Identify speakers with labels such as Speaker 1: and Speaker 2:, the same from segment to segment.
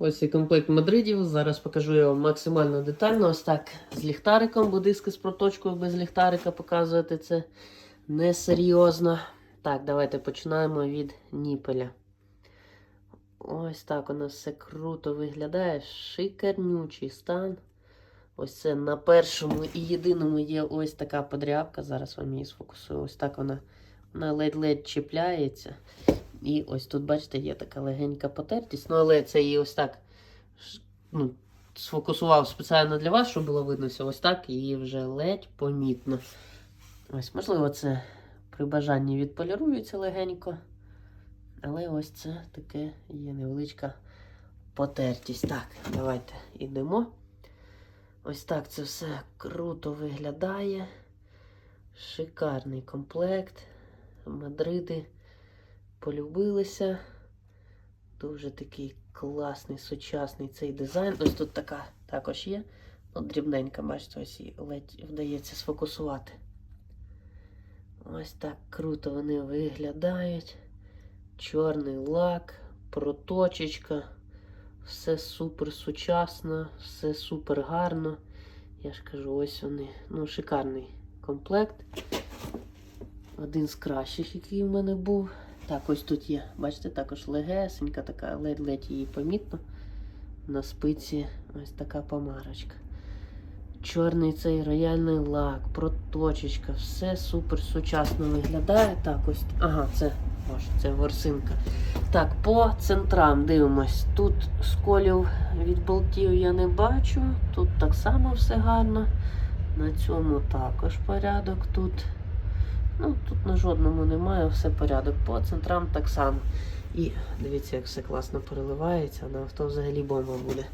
Speaker 1: Ось і комплект мадридів. Зараз покажу вам максимально детально. Ось так з ліхтариком, бо диски з проточкою без ліхтарика показувати це несерйозно. Так, давайте починаємо від ніпеля. Ось так у нас все круто виглядає. Шикарнючий стан. Ось це на першому і єдиному є ось така подрябка. Зараз вам її сфокусую. Ось так вона, вона ледь-ледь чіпляється. І ось тут, бачите, є така легенька потертість. Ну, але це її ось так ну, сфокусував спеціально для вас, щоб було видно все. Ось так її вже ледь помітно. Ось, можливо, це при бажанні відполірується легенько. Але ось це таке є невеличка потертість. Так, давайте йдемо. Ось так це все круто виглядає. Шикарний комплект. Мадриди полюбилися. Дуже такий класний, сучасний цей дизайн. Ось тут така також є. Ну, дрібненька, бачите, ось і ледь вдається сфокусувати. Ось так круто вони виглядають. Чорний лак, проточечка. Все супер сучасно, все супер гарно. Я ж кажу, ось вони. Ну, шикарний комплект. Один з кращих, який в мене був. Так, ось тут є, бачите, також легесенька, така, ледь-ледь її помітно. На спиці ось така помарочка. Чорний цей рояльний лак, проточечка, все супер сучасно виглядає. Так, ось. Ага, це, боже, це ворсинка. Так, по центрам дивимось. Тут сколів від болтів я не бачу. Тут так само все гарно. На цьому також порядок. Тут Ну, тут на жодному немає, все порядок. По центрам так само. І дивіться, як все класно переливається, на авто взагалі бомба буде.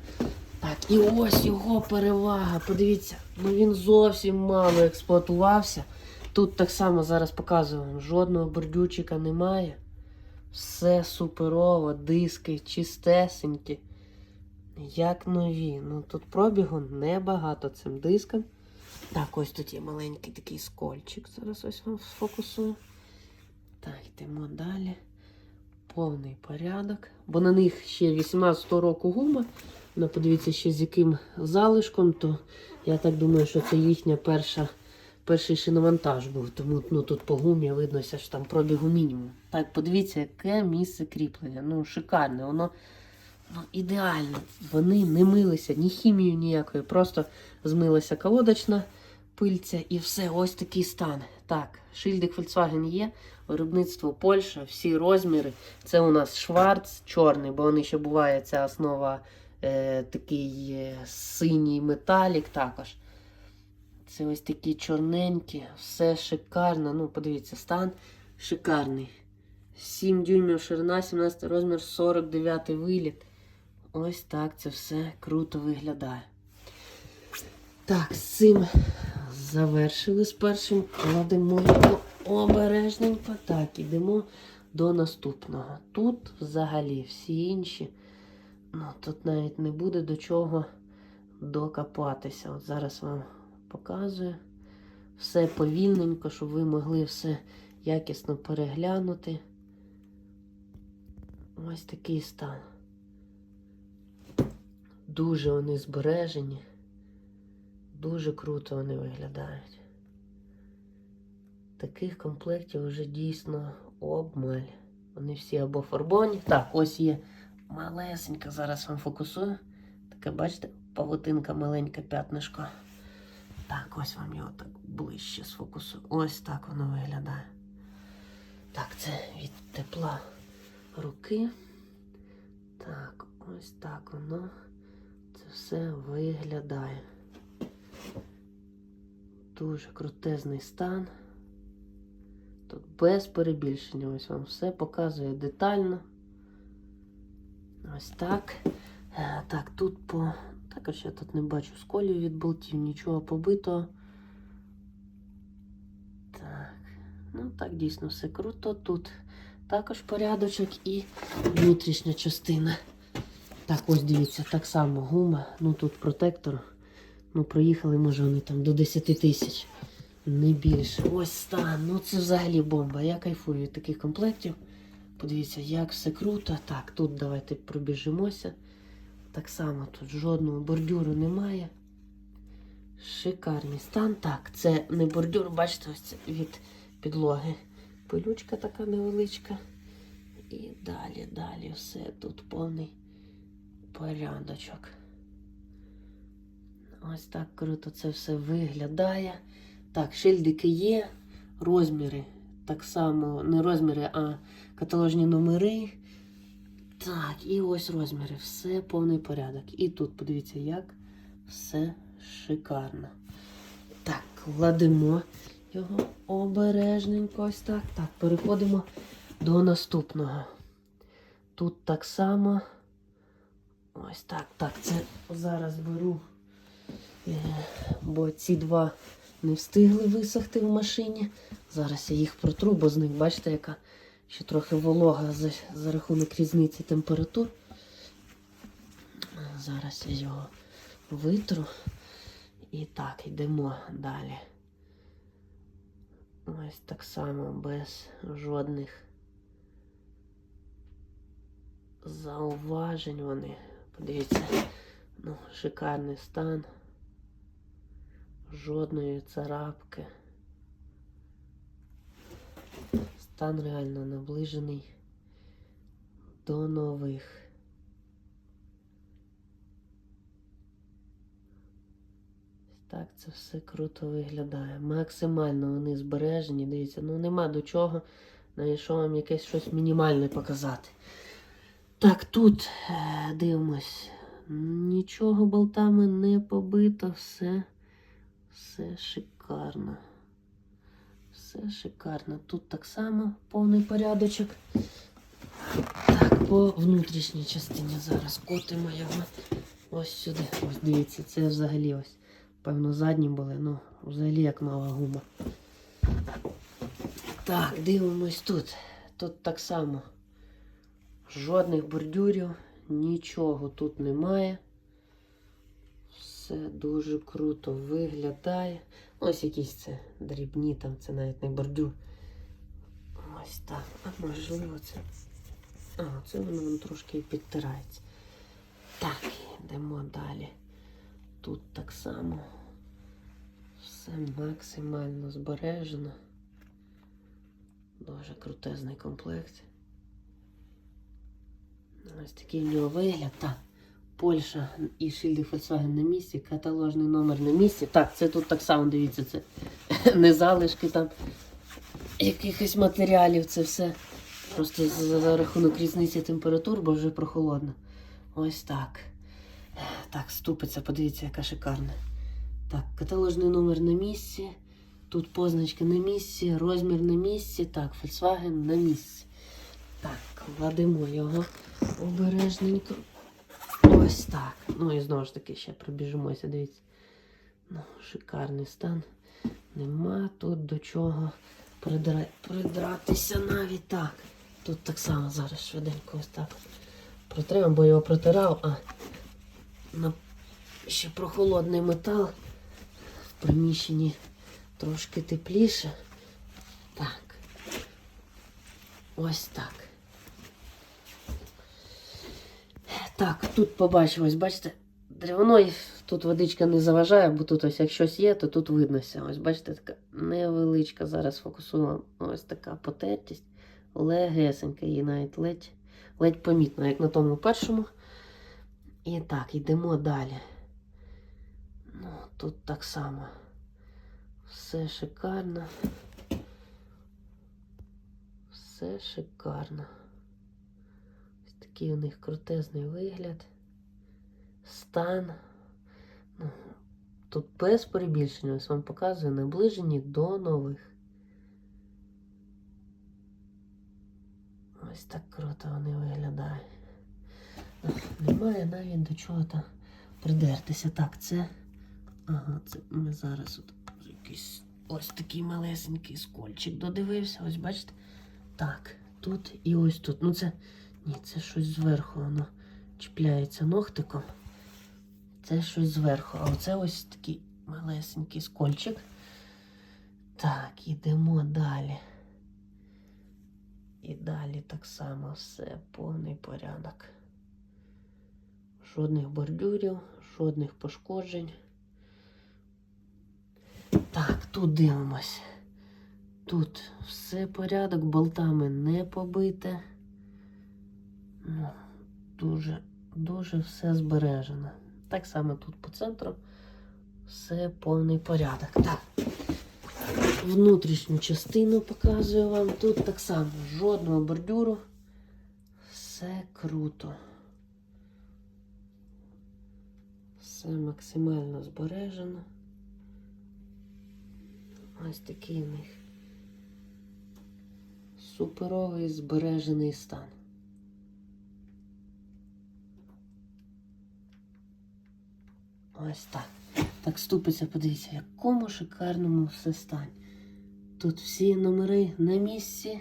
Speaker 1: Так, і ось його перевага. Подивіться, ну він зовсім мало експлуатувався. Тут так само зараз показую вам, жодного бордючика немає. Все суперово, диски чистесенькі. Як нові. Ну тут пробігу небагато цим дискам. Так, ось тут є маленький такий скольчик. Зараз ось вам сфокусую. Так, йдемо далі. Повний порядок. Бо на них ще 18 року гума. Ну, подивіться, ще з яким залишком, то я так думаю, що це їхня перша, перший шиномонтаж був. Тому ну, тут по гумі видно, що там пробігу мінімум. Так, подивіться, яке місце кріплення. Ну, шикарне. Воно ну, ідеально. Вони не милися, ні хімію ніякої, просто змилася колодочна пильця і все, ось такий стан. Так, шильдик Volkswagen є, виробництво Польща, всі розміри. Це у нас шварц чорний, бо вони ще буває ця основа е, такий е, синій металік також. Це ось такі чорненькі, все шикарно. Ну, подивіться, стан шикарний. 7 дюймів ширина, 17 розмір, 49 виліт. Ось так це все круто виглядає. Так, з цим завершили з першим. Кладемо його обережненько. Так, ідемо до наступного. Тут взагалі всі інші. Ну, тут навіть не буде до чого докопатися. От зараз вам показую. Все повільненько, щоб ви могли все якісно переглянути. Ось такий стан. Дуже вони збережені. Дуже круто вони виглядають. Таких комплектів вже дійсно обмаль. Вони всі або фарбоні. Так, ось є малесенька, зараз вам фокусую. Таке, бачите, павутинка маленька п'ятнишко. Так, ось вам його так ближче сфокусую. Ось так воно виглядає. Так, це від тепла руки. Так, ось так воно це все виглядає. Дуже крутезний стан. Тут без перебільшення. Ось вам все показує детально. Ось так. Е, Так, тут по. Також я тут не бачу сколів від болтів, нічого побитого. Так. Ну так, дійсно все круто. Тут також порядочок і внутрішня частина. Так, ось дивіться, так само гума. Ну тут протектор. Ну, проїхали, може, вони там до 10 тисяч. Не більше. Ось стан. Ну це взагалі бомба. Я кайфую від таких комплектів. Подивіться, як все круто. Так, тут давайте пробіжимося. Так само тут жодного бордюру немає. Шикарний стан. Так, це не бордюр, бачите, ось це від підлоги. Пилючка така невеличка. І далі, далі все тут повний порядочок. Ось так круто це все виглядає. Так, шильдики є, розміри. Так само, не розміри, а каталожні номери. Так, і ось розміри. Все повний порядок. І тут подивіться, як все шикарно. Так, кладемо його обережненько ось так. Так, переходимо до наступного. Тут так само. Ось так. Так, це зараз беру, бо ці два не встигли висохти в машині. Зараз я їх протру, бо з них, бачите, яка ще трохи волога за, за рахунок різниці температур. Зараз я його витру. І так, йдемо далі. Ось так само без жодних зауважень вони. Подивіться, ну, шикарний стан. Жодної царапки. Стан реально наближений до нових. Так, це все круто виглядає. Максимально вони збережені. Дивіться, ну нема до чого. Знайшов вам якесь щось мінімальне показати. Так, тут е, дивимось. Нічого болтами не побито, все, все шикарно. Все шикарно. Тут так само повний порядочок. Так, по внутрішній частині зараз котимо його ось сюди. Ось дивіться, це взагалі ось. Певно, задні були, ну, взагалі як нова гума. Так, дивимось тут. Тут так само. Жодних бордюрів, нічого тут немає. Все дуже круто виглядає. Ось якісь це дрібні, там це навіть не бордюр. Ось так. А можливо це. А, це воно вон трошки і підтирається. Так, йдемо далі. Тут так само. Все максимально збережено. Дуже крутезний комплект. Ось такий в нього вигляд. Так. Польща і шильди Volkswagen на місці, каталожний номер на місці. Так, це тут так само, дивіться, це не залишки там якихось матеріалів, це все. Просто за рахунок різниці температур, бо вже прохолодно. Ось так. Так, ступиця, подивіться, яка шикарна. Так, каталожний номер на місці. Тут позначка на місці, розмір на місці. Так, Volkswagen на місці. Так, кладемо його обережненько. Ось так. Ну і знову ж таки ще пробіжимося, дивіться. Ну, шикарний стан. Нема тут до чого придра... придратися навіть так. Тут так само зараз швиденько ось так. Протримав, бо його протирав, а на ще прохолодний метал в приміщенні трошки тепліше. Так. Ось так. Так, тут побачив, ось бачите, древно, тут водичка не заважає, бо тут ось як щось є, то тут виднося. Ось бачите, така невеличка, зараз фокусуємо. Ось така потертість. Легесенька, її навіть ледь, ледь помітно, як на тому першому. І так, йдемо далі. Ну, тут так само. Все шикарно. Все шикарно. Такий у них крутезний вигляд. Стан. Ну, тут без перебільшення, ось вам показую, наближені до нових. Ось так круто вони виглядають. Немає навіть до чого там придертися. Так, це. Ага, це ми зараз от якийсь ось такий малесенький скольчик додивився. Ось бачите? Так, тут і ось тут. Ну це. Ні, це щось зверху воно чіпляється ногтиком. Це щось зверху. А оце ось такий малесенький скольчик. Так, ідемо далі. І далі так само все, повний порядок. Жодних бордюрів, жодних пошкоджень. Так, тут дивимось. Тут все порядок, болтами не побите. Ну, дуже, дуже все збережено. Так само тут по центру все повний порядок. Так. Внутрішню частину показую вам. Тут так само жодного бордюру. Все круто. Все максимально збережено. Ось такий у них суперовий збережений стан. Ось так. Так ступиться, подивіться, в якому шикарному все стан. Тут всі номери на місці.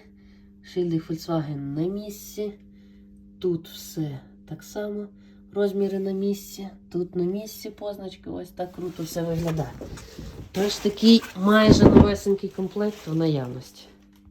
Speaker 1: Шильди Volkswagen на місці. Тут все так само. Розміри на місці. Тут на місці позначки. Ось так круто все виглядає. Тож такий майже новесенький комплект в наявності.